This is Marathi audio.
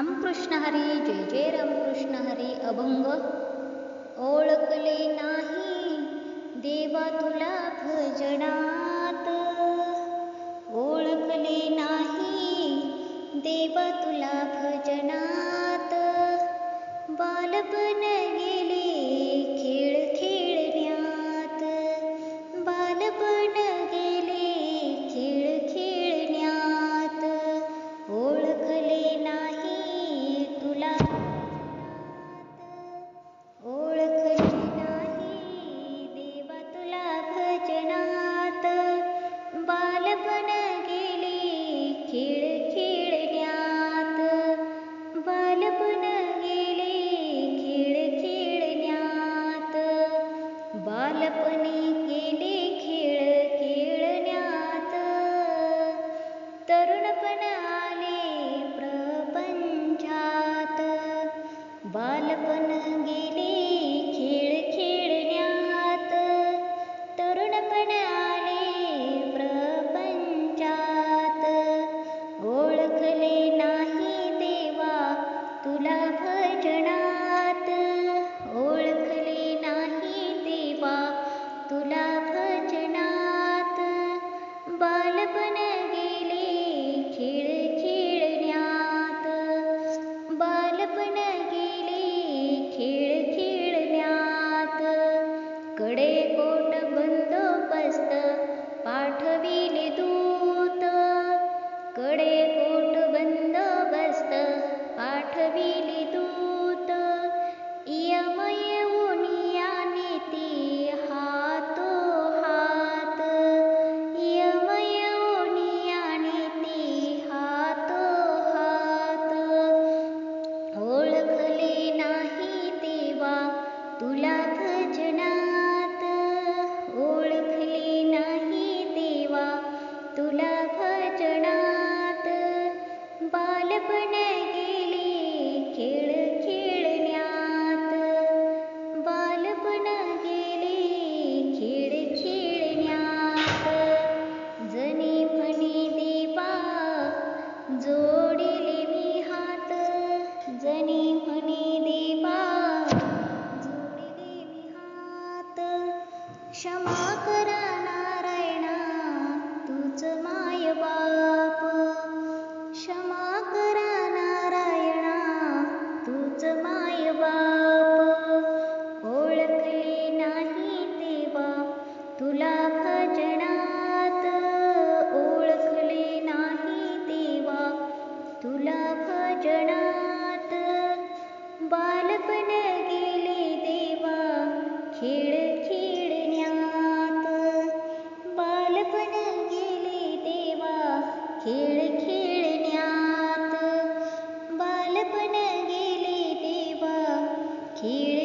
रामकृष्ण हरी जय जय रामकृष्ण हरी अभंग. ओळखले नाही बालपणी गेले खेळ खेळण्यात. तरुणपण आले प्रपंचात. बालपण गेले पाठविले बालपण गेले खेळ खेळण्यात. बालपण गेले खेळ खेळण्यात. जनी म्हणे देवा जोडिले मी हात. जनी म्हणे देवा जोडिले मी हात. क्षमा करा नारायणा तूच मायबा भजनात. बालपण गेले देवा खेळ खेळण्यात. बालपण गेले देवा खेळ खेळण्यात. बालपण गेले देवा खेळ